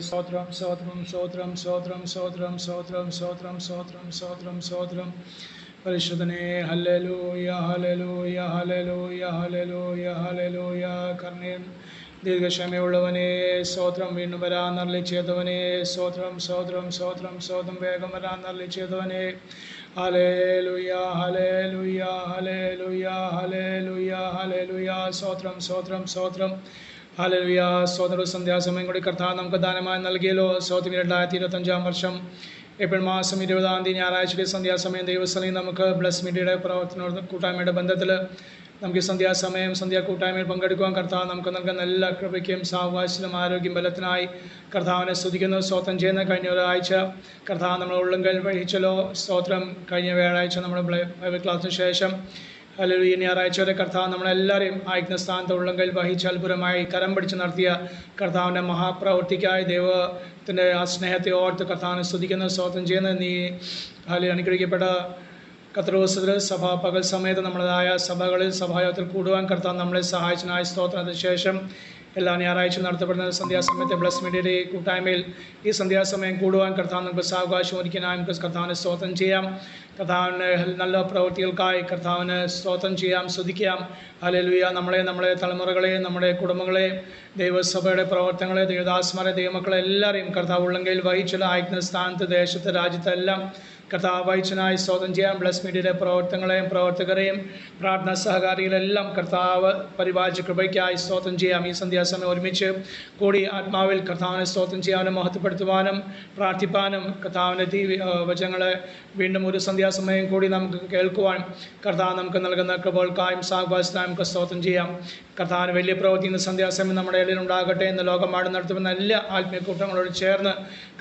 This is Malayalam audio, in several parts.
സ്തോത്രം സ്തോത്രം സ്തോത്രം സ്തോത്രം സ്തോത്രം സ്തോത്രം സ്തോത്രം സ്തോത്രം സ്തോത്രം സ്തോത്രം പരിശുദ്ധനെ ഹല്ലേലൂയ ഹല്ലേലൂയ ഹല്ലേലൂയ ഹല്ലേലൂയ ഹല്ലേലൂയ കർണീൻ ദീർഘക്ഷമയുള്ളവനെ സ്തോത്രം വീണ്ടും വരാൻ നരളി ചെയ്തവനെ സ്തോത്രം സ്തോത്രം സ്തോത്രം സ്തോത്രം വേഗം വരാൻ നരളി ചെയ്തവനെ hallelujah hallelujah hallelujah hallelujah hallelujah സ്തോത്രം സ്തോത്രം സ്തോത്രം ഹലേലുയ സ്വാതന്ത്ര്യ സന്ധ്യാസമയം കൂടി കർത്താവ് നമുക്ക് ദാനമായി നൽകിയല്ലോ. സ്വാതന്ത്ര്യം രണ്ടായിരത്തി ഇരുപത്തഞ്ചാം വർഷം ഏപ്രിൽ മാസം ഇരുപതാം തീയതി ഞായറാഴ്ചയുടെ സന്ധ്യാസമയം ദൈവസ്ഥലയിൽ നമുക്ക് ബ്ലസ് മീഡിയയുടെ പ്രവർത്തന കൂട്ടായ്മയുടെ ബന്ധത്തിൽ നമുക്ക് സന്ധ്യാസമയം സന്ധ്യാ കൂട്ടായ്മയിൽ പങ്കെടുക്കുവാൻ കർത്താവ് നമുക്ക് നൽകുന്ന എല്ലാ കൃപയ്ക്കും സാവകാശത്തിനും ആരോഗ്യം ബലത്തിനായി കർത്താവിനെ സ്തുതിക്കുന്നു. സ്തോത്രം ചെയ്യുന്ന കഴിഞ്ഞ ഒരാഴ്ച കർത്താവ് നമ്മൾ ഉള്ളുങ്കൽ വഹിച്ചല്ലോ സ്തോത്രം കഴിഞ്ഞ വ്യാഴാഴ്ച നമ്മുടെ ബൈബിൾ ക്ലാസ്സിന് ശേഷം അല്ലെങ്കിൽ ഈ ഞായറാഴ്ച വരെ കർത്താവ് നമ്മളെല്ലാവരെയും അയക്കുന്ന സ്ഥാനത്ത് ഉള്ളെങ്കിൽ വഹിച്ച് അത്ഭുതമായി കരം പിടിച്ച് നടത്തിയ കർത്താവിന്റെ മഹാപ്രവൃത്തിക്കായി ദൈവത്തിന്റെ ആ സ്നേഹത്തെ ഓർത്ത് കർത്താവിനെ സ്തുതിക്കുന്ന സ്വാതന്ത്ര്യം ചെയ്യുന്ന. നീ അതിൽ അനുഗ്രഹിക്കപ്പെട്ട കത്രോസത്തിൽ സഭ പകൽ സമയത്ത് നമ്മളതായ സഭകളിൽ സഭായോഗത്തിൽ കൂടുവാൻ കർത്താവ് നമ്മളെ സഹായിച്ചനായ സ്തോത്രത്തിന് ശേഷം എല്ലാ ഞായറാഴ്ച നടത്തപ്പെടുന്ന സന്ധ്യാസമയത്തെ ബ്ലസ് മീഡിയയുടെ കൂട്ടായ്മയിൽ ഈ സന്ധ്യാസമയം കൂടുവാൻ കർത്താവ് നമുക്ക് സാവകാശം ഒരുക്കാനായി നമുക്ക് കർത്താവിനെ സ്തോത്രം ചെയ്യാം. കർത്താവിന് നല്ല പ്രവൃത്തികൾക്കായി കർത്താവിന് സ്തോത്രം ചെയ്യാം സ്തുതിക്കാം. അലലുയ നമ്മളെ നമ്മളെ തലമുറകളെ നമ്മുടെ കുടുംബങ്ങളെ ദൈവസഭയുടെ പ്രവർത്തനങ്ങളെ ദൈവദാസ്മാരെ ദൈവമക്കളെ എല്ലാവരെയും കർത്താവ് ഉള്ളെങ്കിൽ വഹിച്ചുള്ള അയക്കുന്ന സ്ഥാനത്ത് ദേശത്ത് രാജ്യത്തെല്ലാം കർത്താവ് വഹിച്ചനായി ചെയ്യാം. ബ്ലസ് മീഡിയയുടെ പ്രവർത്തനങ്ങളെയും പ്രവർത്തകരെയും പ്രാർത്ഥനാ സഹകാരികളെല്ലാം കർത്താവ് പരിപാലിച്ച കൃപയ്ക്കായി സ്തോത്രം ചെയ്യാം. ഈ സന്ധ്യാസമയം ഒരുമിച്ച് കൂടി ആത്മാവിൽ കർത്താവിനെ സ്തോത്രം ചെയ്യാനും മഹത്വപ്പെടുത്തുവാനും പ്രാർത്ഥിപ്പാനും കർത്താവിന്റെ തീ വചനങ്ങളെ വീണ്ടും ഒരു സന്ധ്യാസമയം കൂടി നമുക്ക് കേൾക്കുവാൻ കർത്താവ് നമുക്ക് നൽകുന്ന കൃപകൾക്കായും സാഹഭാസത്തിനായും നമുക്ക് സ്തോത്രം ചെയ്യാം. കർത്താവിന് വലിയ പ്രവൃത്തി ഇന്ന് സന്ധ്യാസമയം നമ്മുടെ ഇടയിൽ ഉണ്ടാകട്ടെ എന്ന് ലോകമാട് നടത്തുന്ന എല്ലാ ആത്മീയ കൂട്ടങ്ങളോട് ചേർന്ന്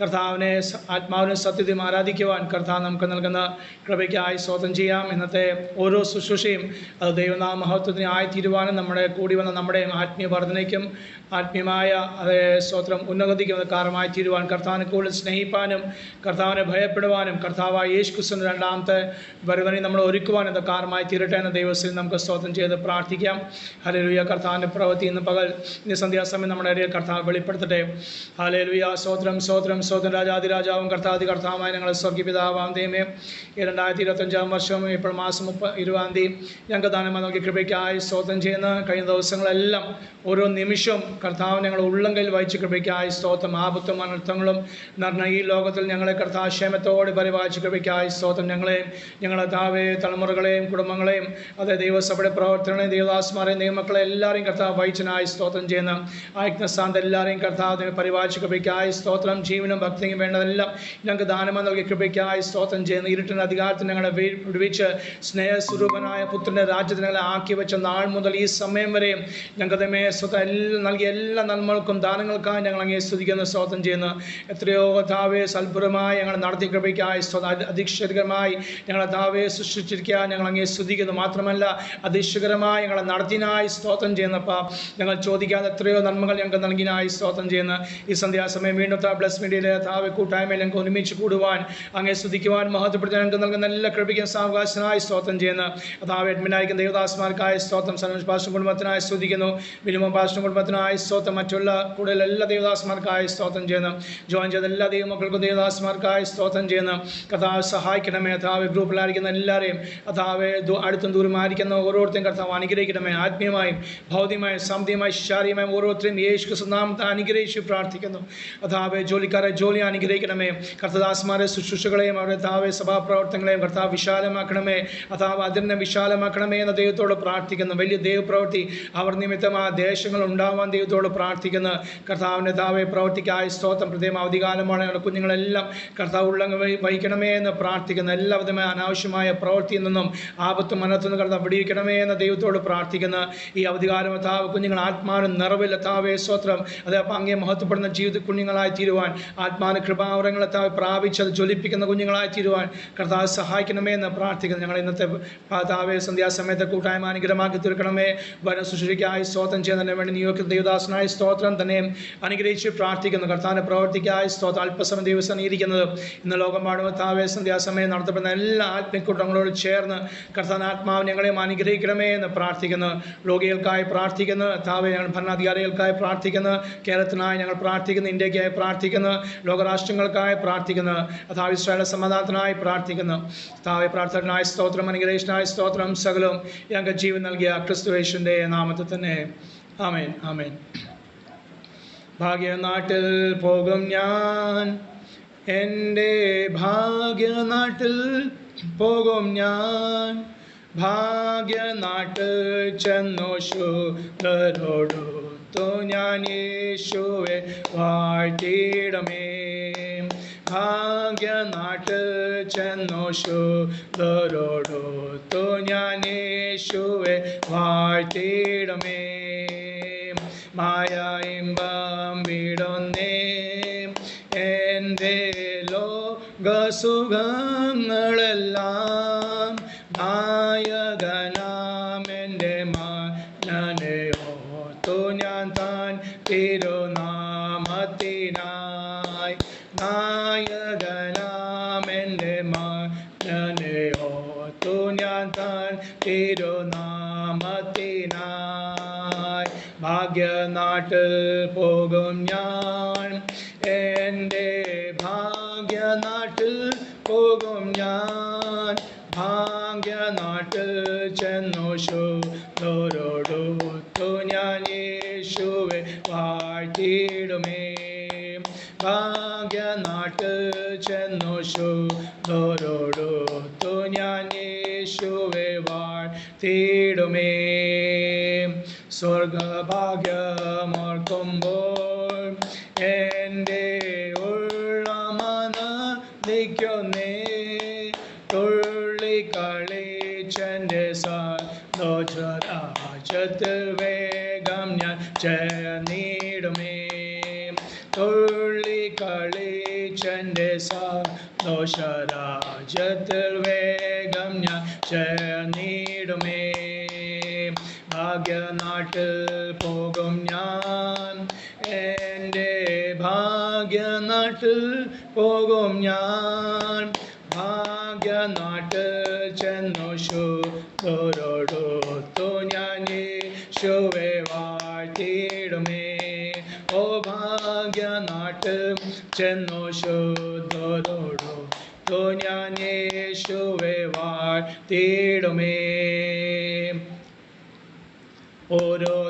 കർത്താവിനെ ആത്മാവിനെ സത്യതയും ആരാധിക്കുവാൻ കർത്താവ് നമുക്ക് നൽകുന്ന കൃപയ്ക്കായി സ്തോത്രം ചെയ്യാം. ഇന്നത്തെ ഓരോ ശുശ്രൂഷയും അത് ദൈവനാമ മഹത്വത്തിന് ആയിത്തീരുവാനും നമ്മുടെ കൂടി വന്ന നമ്മുടെ ആത്മീയ വർധനയ്ക്കും ആത്മീയമായ അതേ സ്തോത്രം ഉന്നതിക്കും അത് കാരണമായി തീരുവാൻ കർത്താവിനെ കൂടുതൽ സ്നേഹിപ്പാനും കർത്താവിനെ ഭയപ്പെടുവാനും കർത്താവായ യേശു ക്രിസ്തുവിന്റെ രണ്ടാമത്തെ വരുവനെ നമ്മൾ ഒരുക്കുവാനും അത് കാരണമായി തീരട്ടെ എന്ന ദൈവത്തിൽ നമുക്ക് സ്തോത്രം ചെയ്ത് പ്രാർത്ഥിക്കാം. ഹലേലുയ കർത്താവിന്റെ പ്രവൃത്തി ഇന്ന് പകൽ ഇന്ന് സന്ധ്യാസമയം നമ്മുടെ ഇടയിൽ കർത്താവ് വെളിപ്പെടുത്തട്ടെ. ഹലേലുയ സ്തോത്രം സ്തോത്രം സ്തോത്രം. രാജാതിരാജാവും കർത്താതി കർത്താവായ ഞങ്ങളെ സ്വർഗീപിതാവാം ദൈവമേ തീയതി രണ്ടായിരത്തി ഇരുപത്തഞ്ചാം വർഷം ഇപ്പോൾ മാസം മുപ്പ ഇരുപതാം തീയതി ഞങ്ങൾക്ക് ദാനമായി നോക്കി കൃപയ്ക്കായി സ്തോത്രം ചെയ്യുന്ന. കഴിഞ്ഞ ദിവസങ്ങളെല്ലാം ഓരോ നിമിഷവും കർത്താവ് ഞങ്ങൾ ഉള്ളങ്കയിൽ വായിച്ച് കൃപയ്ക്കായി സ്തോത്രം. ആപത്തും അനർത്ഥങ്ങളും നിറഞ്ഞ ഈ ലോകത്തിൽ ഞങ്ങളെ കർത്താവ് ക്ഷേമത്തോടെ പരിപാലിച്ച കൃപയ്ക്കായി സ്തോത്രം. ഞങ്ങളെയും ഞങ്ങളെ താവേ തലമുറകളെയും കുടുംബങ്ങളെയും അതേ ദൈവസഭയുടെ പ്രവർത്തനങ്ങളെയും ദൈവദാസ്മാരെയും ദൈവമക്കളെ എല്ലാവരെയും കർത്താവ് വഹിച്ചനായി സ്തോത്രം ചെയ്യുന്ന. ആയജ്ഞ സ്ഥാനത്ത് എല്ലാവരെയും കർത്താവ് പരിപാലിച്ച് കൃപയ്ക്കായി സ്തോത്രം. ജീവനും ഭക്തിയും വേണ്ടതെല്ലാം ഞങ്ങൾക്ക് ദാനമായി നൽകി കൃപയ്ക്കായി സ്തോത്രം ചെയ്യുന്ന ഇരുട്ടിന് അധികാരത്തിൽ ഞങ്ങളെ വിടുവിച്ച് സ്നേഹസ്വരൂപനായ പുത്രന്റെ രാജ്യത്തിന് ഞങ്ങളെ ആക്കി വെച്ച നാൾ മുതൽ ഈ സമയം വരെയും ഞങ്ങൾക്ക് മേ എല്ലാം നൽകിയ എല്ലാ നന്മകൾക്കും ദാനങ്ങൾക്കായി ഞങ്ങൾ അങ്ങേ സ്തുതിക്കുന്ന സ്തോത്രം ചെയ്യുന്നു. എത്രയോ താവേ സൽപുരമായി ഞങ്ങൾ നടത്തി കൃപയ്ക്കായി അധിക്ഷകരമായി ഞങ്ങളെ താവേ സൃഷ്ടിച്ചിരിക്കുക ഞങ്ങൾ അങ്ങേ സ്തുതിക്കുന്നു. മാത്രമല്ല അധിക്ഷകരമായി ഞങ്ങളെ നടത്തിനായി സ്തോത്രം ചെയ്യുന്നപ്പ ഞങ്ങൾ ചോദിക്കാതെ എത്രയോ നന്മകൾ ഞങ്ങൾക്ക് നൽകിനായി സ്തോത്രം ചെയ്യുന്നു. ഈ സന്ധ്യാസമയം വീണ്ടും ബ്ലസ് മീഡിയയിലെ താവെ കൂട്ടായ്മയിൽ ഞങ്ങൾക്ക് ഒരുമിച്ച് കൂടുവാൻ അങ്ങേ സ്തുതിക്കുവാൻ മഹത്വപ്പെടുത്തി ഞങ്ങൾക്ക് നൽകുന്ന എല്ലാ കൃപയ്ക്കും സാവകാശനായി സ്തോത്രം ചെയ്യുന്ന. അതാവ് അഡ്മിനായിരിക്കുന്ന ദേവദാസ്മാർക്കായി സ്തോത്രം. സനോജ് പാസ്റ്റർ കുടുംബത്തിനായി സ്തുതിക്കുന്നു. വിനുമ പാസ്റ്റർ കുടുംബത്തിനായി സ്തോത്രം. മറ്റുള്ള കൂടുതൽ എല്ലാ ദേവദാസ്മാർക്കായി സ്തോത്രം ചെയ്യുന്നു. ജോയിൻ ചെയ്ത എല്ലാ ദൈവമക്കൾക്കും ദേവദാസ്മാർക്കായി സ്തോത്രം ചെയ്യുന്നു. കഥാവ് സഹായിക്കണമേ. കഥാവ് ഗ്രൂപ്പിലായിരിക്കുന്ന എല്ലാവരെയും കഥാവ് അടുത്തും ദൂരമായിരിക്കുന്ന ഓരോരുത്തരും കർത്താവ് അനുഗ്രഹിക്കണമേ. ആത്മീയമായും ഭൗതികമായും സാമ്പത്തികമായും ശാരീരികമായും ഓരോരുത്തരും യേശു സുനാമത്തെ അനുഗ്രഹിച്ച് പ്രാർത്ഥിക്കുന്നു. കഥാവ് ജോലിക്കാരെ ജോലി അനുഗ്രഹിക്കണമേ. കർത്തദാസ്മാരെ ശുശ്രൂഷകളെയും അവരുടെ താവെ സഭാപ്രവർത്തനങ്ങളെയും കർത്താവ് വിശാലമാക്കണമേ. അഥവാ അതിനെ വിശാലമാക്കണമേ എന്ന് ദൈവത്തോട് പ്രാർത്ഥിക്കുന്നു. വലിയ ദൈവപ്രവൃത്തി അവർ നിമിത്തം ആ ദേശങ്ങൾ ഉണ്ടാവാൻ ദൈവത്തോട് പ്രാർത്ഥിക്കുന്നു. കർത്താവിന്റെ താവെ പ്രവർത്തിക്കായ സ്തോത്രം. പ്രത്യേകം അവധികാലമാണ്. ഞങ്ങളുടെ കുഞ്ഞുങ്ങളെല്ലാം കർത്താവ് ഉള്ളങ്ങ് വഹിക്കണമേ എന്ന് പ്രാർത്ഥിക്കുന്നു. എല്ലാവിധമായ അനാവശ്യമായ പ്രവൃത്തിയിൽ നിന്നും ആപത്തും മനത്തുനിന്ന് കർത്താവ് വിടിയിക്കണമേ എന്ന് ദൈവത്തോട് പ്രാർത്ഥിക്കുന്നു. ഈ അവധികാലം താവ് കുഞ്ഞുങ്ങൾ ആത്മാനും നിറവിൽ താവേ സ്തോത്രം. അത് അങ്ങേ മഹത്വപ്പെടുന്ന ജീവിത കുഞ്ഞുങ്ങളായി തീരുവാൻ ആത്മാന കൃപാവരങ്ങളെ താവ് പ്രാപിച്ചത് ജ്വലിപ്പിക്കുന്ന കുഞ്ഞുങ്ങളായി തീരുവാൻ കർത്താവ് സഹായിക്കണമേ എന്ന് പ്രാർത്ഥിക്കുന്നു. ഞങ്ങൾ ഇന്നത്തെ പാതാവേ സന്ധ്യാസമയത്തെ കൂട്ടായ്മ അനുഗ്രഹമാക്കി തീർക്കണമേ. വന ശുശ്രൂഷയ്ക്കായി സ്തോത്രം ചെയ്യുന്നതിന് വേണ്ടി നിയോഗിക്കുന്ന ദേവദാസനായ സ്തോത്രം തന്നെ അനുഗ്രഹിച്ച് പ്രാർത്ഥിക്കുന്നു. കർത്താവിന്റെ പ്രവർത്തിക്കായി സ്തോത്രം. അല്പസമയം ദിവസം ഇരിക്കുന്നത്. ഇന്ന് ലോകമാടും താവേ സന്ധ്യാസമയം നടത്തപ്പെടുന്ന എല്ലാ ആത്മീയക്കൂട്ടങ്ങളോട് ചേർന്ന് കർത്താൻ ആത്മാവ് ഞങ്ങളെയും അനുഗ്രഹിക്കണമേ എന്ന് പ്രാർത്ഥിക്കുന്നു. രോഗികൾക്കായി പ്രാർത്ഥിക്കുന്നു. താവേ ഞങ്ങൾ ഭരണാധികാരികൾക്കായി പ്രാർത്ഥിക്കുന്നു. കേരളത്തിനായി ഞങ്ങൾ പ്രാർത്ഥിക്കുന്നു. ഇന്ത്യക്കായി പ്രാർത്ഥിക്കുന്നു. ലോകരാഷ്ട്രങ്ങൾക്കായി പ്രാർത്ഥിക്കുന്നു. അതാ ഇസ്രായേൽ സമാധാനത്തിനായി പ്രാർത്ഥിക്കുന്നു. താവെ പ്രാർത്ഥനായ സ്തോത്രം അനുഗ്രഹേഷനായ സ്തോത്രം. സകലവും ഞങ്ങൾക്ക് ജീവൻ നൽകിയ ക്രിസ്തുവേശുവിന്റെ നാമത്തിൽ തന്നെ. ആമേൻ ആമേൻ. ഭാഗ്യനാട്ടിൽ പോകും ഞാൻ. എന്റെ ഭാഗ്യനാട്ടിൽ പോകും ഞാൻ. ഭാഗ്യനാട്ട് ചെന്നു ശുദ്ധരോടൊത്തു ഞാൻ യേശുവെ വാഴ്ത്തിയിടമേ. ഭാഗ്യനാട്ടിൽ ചെന്നു ശുദ്ധരോടൊത്തു തു യേശുവെ വാഴ്ത്തിയിടമേ മായ ഇമ്പം വിടുന്നേ എന്റെ ലോകസുഖങ്ങളെല്ലാം തിരുനാമത്തിനായി ഭാഗ്യനാട്ടിൽ പോകും ഞാൻ. എന്റെ ഭാഗ്യനാട്ടിൽ പോകും ഞാൻ. ഭാഗ്യനാട്ടിൽ ചെന്നു ശുദ്ധരോടൊത്തു ഞാൻ യേശുവെ വാഴ്ത്തിയിടുമേ. ഭാഗ്യനാട്ടിൽ ചെന്നു ശുദ്ധരോടൊത്തു તીડમે સ્વર્ગ ભાગ્ય મોરકુંભોર એન્ડે ઉરમન લિખ્યોને તુરલી કાળે ચંડે સર દોજરા ચતુર્વે ગમ્ય ચનીડમે તુરલી કાળે ચંડે સર દોષરા ચતુર ഭാഗ്യനാട്ടിൽ പോകും ഞാൻ. ഭാഗ്യനാട്ടിൽ ചെന്നു ശുദ്ധരോടൊത്തു ഞാൻ യേശുവെ വാഴ്ത്തിയിടുമേ. ഓ ഭാഗ്യനാട്ടിൽ ചെന്നു ശുദ്ധരോടൊത്തു ഞാൻ യേശുവെ വാഴ്ത്തിയിടുമേ. ഓരോ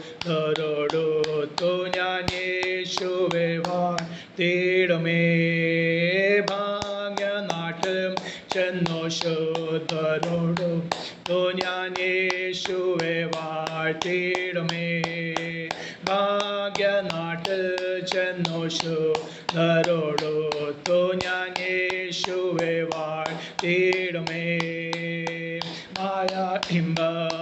ശുദ്ധരോടൊത്തു ഞാൻ യേശുവെ വാഴ്ത്തിയിടുമേ ഭാഗ്യനാട്ടിൽ ചെന്നു ശുദ്ധരോടൊത്തു ഞാൻ യേശുവെ വാഴ്ത്തിയിടുമേ ഭാഗ്യനാട്ടിൽ ചെന്നു ശുദ്ധരോടൊത്തു ഞാൻ യേശുവെ വാഴ്ത്തിയിടുമേ മായ ഇമ്പം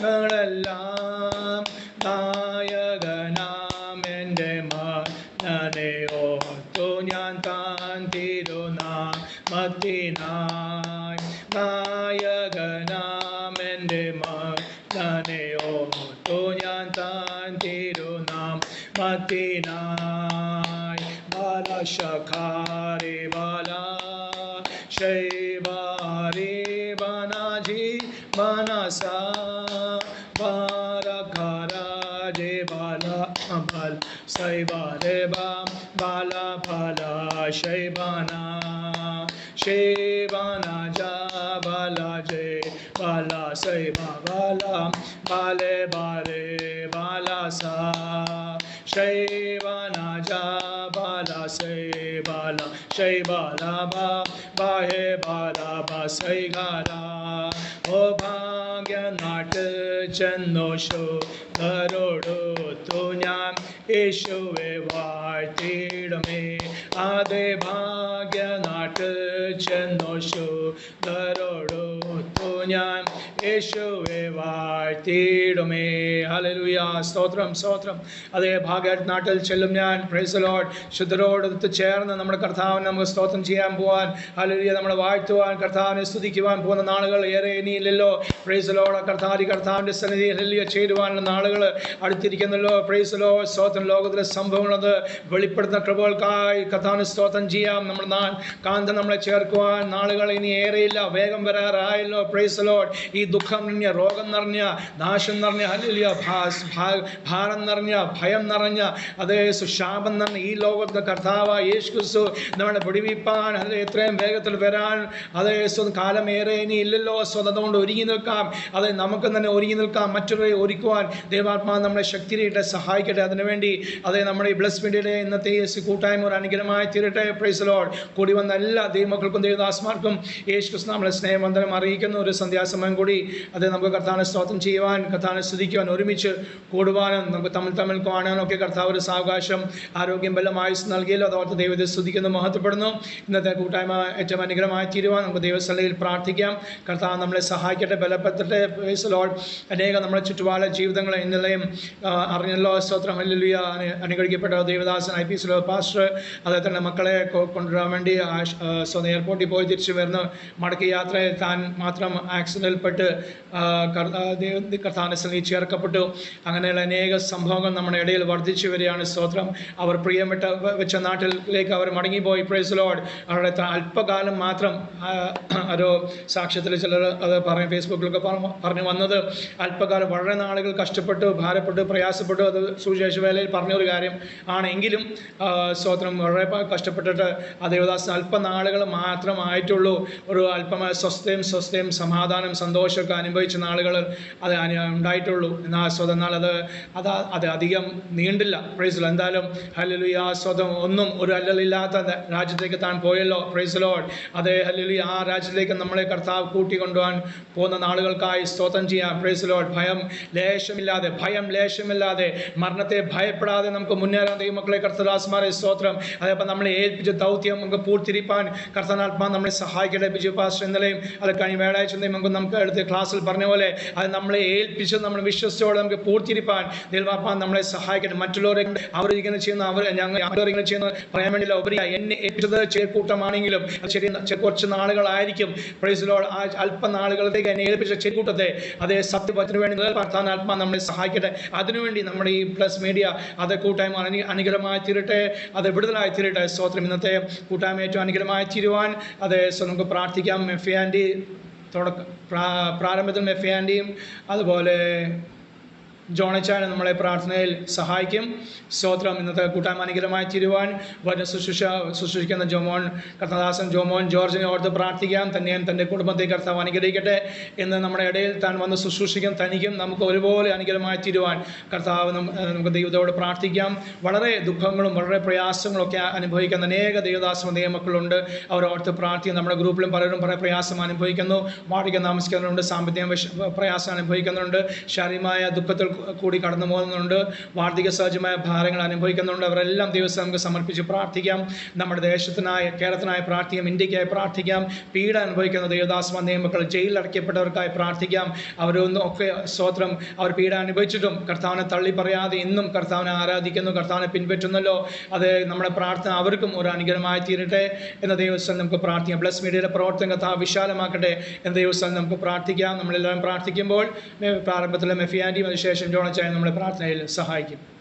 ഭാരങ്ങളെല്ലാം നായകനാം എന്റെ മനെ ഓർത്തു ഞാൻ താൻ തിരുനാമത്തിനായി നായകനാം എന്റെ മനെ ഓർത്തു ഞാൻ താൻ തിരുനാം മത്തിനായി ബാലശഖാരി ബാല ശൈവാരി ബൽ സൈബാരെ ബാം ബാല ഫല ശൈബാന ശൈബാന ജ ബാല ജെ ബാല സൈബ ബാല ബാലെ ബാരെ ബാല സാ ശൈബാന ജ ബാല സൈബാല ശൈബാല ബാ ബാഹെ ബാല ബാ സൈഗാര ഓ ഭാഗ്യനാട്ട് ചെന്നോഷോ ധരോടൊത്തു ഞാൻ യേശുവെ വാഴ്ത്തിയിടമേ. അതേ ഭാഗ്യനാട്ട് ചെന്നോഷോ ധരോടൊത്തു ഞാൻ യേശുവെ വാഴ്ത്തിയിടുമേ. സ്തോത്രം സ്തോത്രം. അതേ ഭാഗ്യ നാട്ടിൽ ചെല്ലും ഞാൻ. പ്രൈസലോട് ശുദ്ധരോടൊത്ത് ചേർന്ന് നമ്മുടെ കർത്താവിനെ നമുക്ക് സ്തോത്രം ചെയ്യാൻ പോവാൻ ഹല്ലേലൂയ നമ്മളെ വാഴ്ത്തുവാൻ കർത്താവിനെ സ്തുതിക്കുവാൻ പോകുന്ന നാളുകൾ ഏറെ ഇനിയില്ലല്ലോ. പ്രൈസലോട് കർത്താരി കർത്താവിന്റെ സന്നിധി ചേരുവാനുള്ള നാളുകൾ അടുത്തിരിക്കുന്നല്ലോ. പ്രൈസലോ സ്തോത്രം. ലോകത്തിലെ സംഭവങ്ങളത് വെളിപ്പെടുത്തുന്ന കൃപകൾക്കായി കർത്താവിന് സ്തോത്രം ചെയ്യാം. നമ്മൾ നാ കാന്തം നമ്മളെ ചേർക്കുവാൻ നാളുകൾ ഇനി ഏറെയില്ല വേഗം വരാറായല്ലോ. പ്രൈസലോട് ഈ ദുഃഖം നിറഞ്ഞ രോഗം നിറഞ്ഞ നാശം നിറഞ്ഞ ഭാ- ഭാരം നിറഞ്ഞ ഭയം നിറഞ്ഞ അതേ സുശാപം നിറഞ്ഞ ഈ ലോകത്തെ കർത്താവ് യേശു ക്രിസ്തു നമ്മളെ പിടിവിപ്പാൻ അത് എത്രയും വേഗത്തിൽ വരാൻ അതേ കാലമേറെ ഇനി ഇല്ലല്ലോ അതുകൊണ്ട് ഒരുങ്ങി നിൽക്കാം അതെ നമുക്ക് തന്നെ ഒരുങ്ങി നിൽക്കാം മറ്റൊരു ഒരുക്കുവാൻ ദൈവാത്മാവ് നമ്മളെ ശക്തിയിട്ട് സഹായിക്കട്ടെ. അതിനുവേണ്ടി അതേ നമ്മുടെ ഈ ബ്ലസ് മീഡിയയുടെ ഇന്നത്തെ യേശു കൂട്ടായ്മ ഒരു അനുഗ്രഹമായി തീരട്ടെ. പ്രൈസ് ലോഡ് കൂടി വന്ന എല്ലാ ദൈവമക്കൾക്കും ദൈവദാസ്മാർക്കും യേശു ക്രിസ്തു നമ്മളെ സ്നേഹവന്ദനം അറിയിക്കുന്ന. ഒരു സന്ധ്യാസമയം കൂടി അത് നമുക്ക് കർത്താവിനെ സ്തോത്രം ചെയ്യുവാൻ കർത്താവിനെ സ്തുതിക്കുവാൻ ഒരുമിച്ച് കൂടുവാനും നമുക്ക് തമ്മിൽ തമ്മിൽ കാണാനും ഒക്കെ കർത്താവ് ഒരു സാവകാശം ആരോഗ്യം ബലം ആയുസ് നൽകിയല്ലോ. അതോർത്ത് ദൈവത്തെ സ്തുതിക്കുന്നു മഹത്വപ്പെടുന്നു. ഇന്നത്തെ കൂട്ടായ്മ ഏറ്റവും അനുഗ്രഹമായി തീരുവാൻ നമുക്ക് ദൈവസ്ഥലയിൽ പ്രാർത്ഥിക്കാം. കർത്താവ് നമ്മളെ സഹായിക്കട്ടെ ബലപ്പെടുത്തട്ടെ. പ്രൈസ് ലോഡ് അനേകം നമ്മുടെ ചുറ്റുപാട് ജീവിതങ്ങളെ ഇന്നലെയും അറിഞ്ഞല്ലോ. സ്തോത്രം ഹല്ലേലൂയ അനു- അനുഗ്രഹിക്കപ്പെട്ട Devadasan I P S pastor അതേ തന്നെ മക്കളെ കൊണ്ടുവരാൻ വേണ്ടി സ്വന്തം എയർപോർട്ടിൽ പോയി തിരിച്ചു വരുന്ന. മടക്കി യാത്രയിൽ താൻ മാത്രം ആക്സിഡന്റിൽപ്പെട്ട് ആ, കർ- ആ, ദൈവ- കർത്താവിന്റെ സ്ഥലിൽ ചേർക്കപ്പെട്ടു അങ്ങനെയുള്ള അനേക സംഭവങ്ങൾ നമ്മുടെ ഇടയിൽ വർദ്ധിച്ചു വരികയാണ്. സ്തോത്രം. അവർ പ്രിയപ്പെട്ട വെച്ച നാട്ടിലേക്ക് അവർ മടങ്ങിപ്പോയി. പ്രൈസ് അവരുടെ അല്പകാലം മാത്രം ഒരു സാക്ഷ്യത്തിൽ ചിലർ അത് പറയും ഫേസ്ബുക്കിലൊക്കെ പറ- പറഞ്ഞു വന്നത്. അല്പകാലം വളരെ നാളുകൾ കഷ്ടപ്പെട്ടു ഭാരപ്പെട്ടു പ്രയാസപ്പെട്ടു. അത് സുവിശേഷ വേലയിൽ പറഞ്ഞൊരു കാര്യം ആണെങ്കിലും സ്തോത്രം വളരെ കഷ്ടപ്പെട്ടിട്ട് ആ ദേവദാസൻ അല്പനാളുകൾ മാത്രമായിട്ടുള്ളൂ ഒരു അല്പമായ സ്വസ്ഥയും സ്വസ്ഥയും സമാധാനം സന്തോഷമൊക്കെ അനുഭവിച്ച നാളുകൾ അത് ഉണ്ടായിട്ടുള്ളൂ. എന്നാൽ സ്വതം എന്നാൽ അത് അത് അത് അധികം നീണ്ടില്ല. പ്രൈസിലോ എന്തായാലും ഹല്ലേലൂയ സ്വതം ഒന്നും ഒരു അല്ലലില്ലാത്ത രാജ്യത്തേക്ക് താൻ പോയല്ലോ. പ്രൈസ് ലോഡ് അതേ ഹല്ലേലൂയ ആ രാജ്യത്തേക്ക് നമ്മളെ കർത്താവ് കൂട്ടിക്കൊണ്ടുപോകാൻ പോകുന്ന നാളുകൾക്കായി സ്തോത്രം ചെയ്യാം. പ്രൈസ് ലോഡ് ഭയം ലേശമില്ലാതെ ഭയം ലേശമില്ലാതെ മരണത്തെ ഭയപ്പെടാതെ നമുക്ക് മുന്നേറാൻ ദൈവമക്കളെ കർത്തദാസ്മാരെ സ്തോത്രം. അതേപോലെ നമ്മളെ ഏൽപ്പിച്ച ദൗത്യം നമുക്ക് പൂർത്തിരിപ്പാൻ കർത്തനാത്മാ നമ്മളെ സഹായിക്കട്ടെ. ബിജു പാസ്റ്റർ ഇന്നലെയും അത് കഴിഞ്ഞ വ്യാഴാഴ്ച നമുക്ക് നമുക്ക് അടുത്ത ക്ലാസ്സിൽ പറഞ്ഞ പോലെ അത് നമ്മളെ ഏൽപ്പിച്ച് നമ്മൾ വിശ്വസിച്ചോടെ നമുക്ക് പൂർത്തിരിപ്പാൻ ദൈവമാപ്പാൻ നമ്മളെ സഹായിക്കട്ടെ. മറ്റുള്ളവരെ അവർ ഇങ്ങനെ ചെയ്യുന്ന അവർ ഞങ്ങൾ ഇങ്ങനെ ചെയ്യുന്ന പറയാൻ വേണ്ടിയില്ല ഉപരി എന്നെ ഏൽപ്പിച്ചത് ചേക്കൂട്ടമാണെങ്കിലും ചെറിയ കുറച്ച് നാളുകളായിരിക്കും. പ്രൈസിലോ ആ അല്പനാളുകളിലേക്ക് എന്നെ ഏൽപ്പിച്ച ചെക്കൂട്ടത്തെ അതേ സത്യപത്തിന് വേണ്ടി നിലനിർത്താൻ ആത്മാ നമ്മളെ സഹായിക്കട്ടെ. അതിനുവേണ്ടി നമ്മുടെ ഈ പ്ലസ് മീഡിയ അത് കൂട്ടായ്മ അനു അനുഗ്രഹമായി തീരട്ടെ. അത് വിടുതലായി തീരട്ടെ. സ്തോത്രം. ഇന്നത്തെ കൂട്ടായ്മ ഏറ്റവും അനുഗ്രഹമായി തീരുവാൻ അത് നമുക്ക് പ്രാർത്ഥിക്കാം. ആൻഡി തുടക്ക പ്രാ- പ്രാരംഭത്തിൽ മെഫിയാന്റെയും അതുപോലെ ജോണച്ചാൻ നമ്മളെ പ്രാർത്ഥനയിൽ സഹായിക്കും. സ്തോത്രം. ഇന്നത്തെ കൂട്ടായ്മ അനുഗ്രഹമായി തീരുവാൻ വചന ശുശ്രൂഷ ശുശ്രൂഷിക്കുന്ന ജോമോൻ കർത്തദാസൻ ജോമോൻ ജോർജിനെ ഓർത്ത് പ്രാർത്ഥിക്കാം. തന്നെയും തന്റെ കുടുംബത്തെ കർത്താവ് അനുഗ്രഹിക്കട്ടെ എന്ന് നമ്മുടെ ഇടയിൽ താൻ വന്ന് ശുശ്രൂഷിക്കും തനിക്കും നമുക്ക് ഒരുപോലെ അനുഗ്രഹമായി തീരുവാൻ കർത്താവ് നമുക്ക് ദൈവത്തോട് പ്രാർത്ഥിക്കാം. വളരെ ദുഃഖങ്ങളും വളരെ പ്രയാസങ്ങളൊക്കെ അനുഭവിക്കുന്ന അനേക ദൈവദാസ ദൈവമക്കളുണ്ട്. അവർ ഓർത്ത് പ്രാർത്ഥിക്കും. നമ്മുടെ ഗ്രൂപ്പിലും പലരും പല പ്രയാസം അനുഭവിക്കുന്നു. വാടക താമസിക്കുന്നവരുണ്ട് സാമ്പത്തിക പ്രയാസം അനുഭവിക്കുന്നുണ്ട്. ശാരീരികമായ ദുഃഖത്തിൽ കൂടി കടന്നു പോകുന്നുണ്ട്. വാർദ്ധക്യ സഹജമായ ഭാരങ്ങൾ അനുഭവിക്കുന്നുണ്ട്. അവരെല്ലാം ദിവസം നമുക്ക് സമർപ്പിച്ച് പ്രാർത്ഥിക്കാം. നമ്മുടെ ദേശത്തിനായി കേരളത്തിനായി പ്രാർത്ഥിക്കാം. ഇന്ത്യക്കായി പ്രാർത്ഥിക്കാം. പീഡ അനുഭവിക്കുന്ന ദേവദാസ നിയമക്കൾ ജയിലിൽ അടയ്ക്കപ്പെട്ടവർക്കായി പ്രാർത്ഥിക്കാം. അവരൊന്നും ഒക്കെ സ്തോത്രം. അവർ പീഡ അനുഭവിച്ചിട്ടും കർത്താവിനെ തള്ളി പറയാതെ ഇന്നും കർത്താവിനെ ആരാധിക്കുന്നു. കർത്താവിനെ പിൻപറ്റുന്നല്ലോ. അത് നമ്മുടെ പ്രാർത്ഥന അവർക്കും ഒരു അനുഗ്രഹമായി തീരട്ടെ എന്ന ദിവസം നമുക്ക് പ്രാർത്ഥിക്കാം. പ്ലസ് മീഡിയയുടെ പ്രവർത്തനം കർത്താവ് വിശാലമാക്കട്ടെ എന്ന ദിവസം നമുക്ക് പ്രാർത്ഥിക്കാം. നമ്മളെല്ലാവരും പ്രാർത്ഥിക്കുമ്പോൾ പ്രാരംഭത്തിലെ മെഫിയാന്റിയും അതിനുശേഷം ജോണച്ചായ നമ്മളെ പ്രാർത്ഥനയിൽ സഹായിക്കും.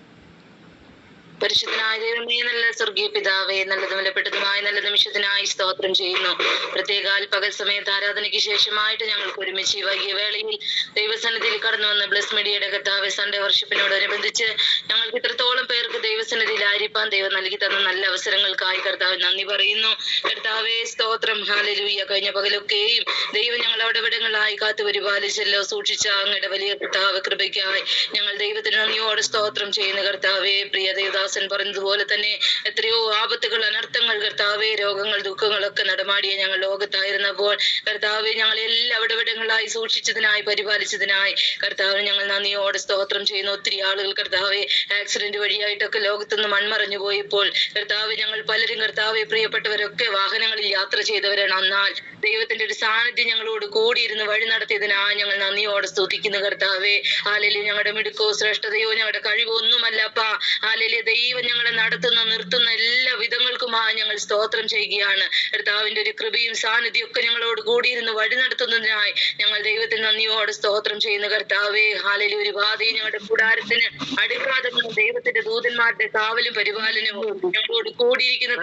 പരിശുദ്ധനായ ദൈവമേ നല്ല സ്വർഗീയ പിതാവേ നല്ലതും വിലപ്പെട്ടതുമായ നല്ല നിമിഷത്തിനായി സ്തോത്രം ചെയ്യുന്നു. പ്രത്യേകാൽ പകൽ സമയത്ത് ആരാധനയ്ക്ക് ശേഷമായിട്ട് ഞങ്ങൾക്ക് ഒരുമിച്ച് വൈകിയ വേളയിൽ ദൈവസന്നിധിയിൽ കടന്നു വന്ന ബ്ലസ് മീഡിയയുടെ കർത്താവ് സൺഡേ വർഷിപ്പിനോടനുബന്ധിച്ച് ഞങ്ങൾക്ക് ഇത്രത്തോളം പേർക്ക് ദൈവസന്നിധിയിൽ ആയിരിക്കാൻ ദൈവം നൽകി തന്ന നല്ല അവസരങ്ങൾക്കായി കർത്താവ് നന്ദി പറയുന്നു. കർത്താവേ സ്തോത്രം. ഹാലലൂയ കഴിഞ്ഞ പകലൊക്കെയും ദൈവം ഞങ്ങൾ അവിടെ ഇവിടങ്ങളായി കാത്തു പരിപാലിച്ചല്ലോ. സൂക്ഷിച്ച അങ്ങയുടെ വലിയ കർത്താവ് കൃപയ്ക്കായി ഞങ്ങൾ ദൈവത്തിന് നന്ദിയോടെ സ്തോത്രം ചെയ്യുന്ന കർത്താവേ. പ്രിയ ദേവദാസൻ പറഞ്ഞതുപോലെ തന്നെ എത്രയോ ആപത്തുകൾ അനർത്ഥങ്ങൾ കർത്താവേ രോഗങ്ങൾ ദുഃഖങ്ങളൊക്കെ നടമാടിയ ഞങ്ങൾ ലോകത്തായിരുന്നപ്പോൾ കർത്താവെ ഞങ്ങൾ എല്ലാ ഇടവിടങ്ങളായി സൂക്ഷിച്ചതിനായി പരിപാലിച്ചതിനായി കർത്താവിന് ഞങ്ങൾ നന്ദിയോടെ സ്തോത്രം ചെയ്യുന്ന. ഒത്തിരി ആളുകൾ കർത്താവെ ആക്സിഡന്റ് വഴിയായിട്ടൊക്കെ ലോകത്തുനിന്ന് മൺമറഞ്ഞു പോയപ്പോൾ കർത്താവ് ഞങ്ങൾ പലരും കർത്താവെ പ്രിയപ്പെട്ടവരൊക്കെ വാഹനങ്ങളിൽ യാത്ര ചെയ്തവരാണ്. എന്നാൽ ദൈവത്തിന്റെ ഒരു സാന്നിധ്യം ഞങ്ങളോട് കൂടിയിരുന്ന് വഴി നടത്തിയതിനായി ഞങ്ങൾ നന്ദിയോടെ സ്തുതിക്കുന്നു കർത്താവെ. ആലലി ഞങ്ങളുടെ മിടുക്കോ ശ്രേഷ്ഠതയോ ഞങ്ങളുടെ കഴിവോ ഒന്നുമല്ലപ്പാ ആലലി ദൈവം ഞങ്ങളെ നടത്തുന്ന നിർത്തുന്ന എല്ലാ വിധങ്ങൾക്കുമായി ഞങ്ങൾ സ്തോത്രം ചെയ്യുകയാണ്. കർത്താവിന്റെ ഒരു കൃപയും സാന്നിധ്യം ഒക്കെ ഞങ്ങളോട് കൂടിയിരുന്ന് വഴി നടത്തുന്നതിനായി ഞങ്ങൾ ദൈവത്തിന് നന്ദിയോടെ സ്തോത്രം ചെയ്യുന്ന കർത്താവേ. ഹാലയിൽ ഒരു ബാധയും ഞങ്ങളുടെ കൂടാരത്തിന് അടുക്കാതെ ദൈവത്തിന്റെ ദൂതന്മാരുടെ കാവലും പരിപാലനവും ഞങ്ങളോട് കൂടിയിരിക്കുന്ന.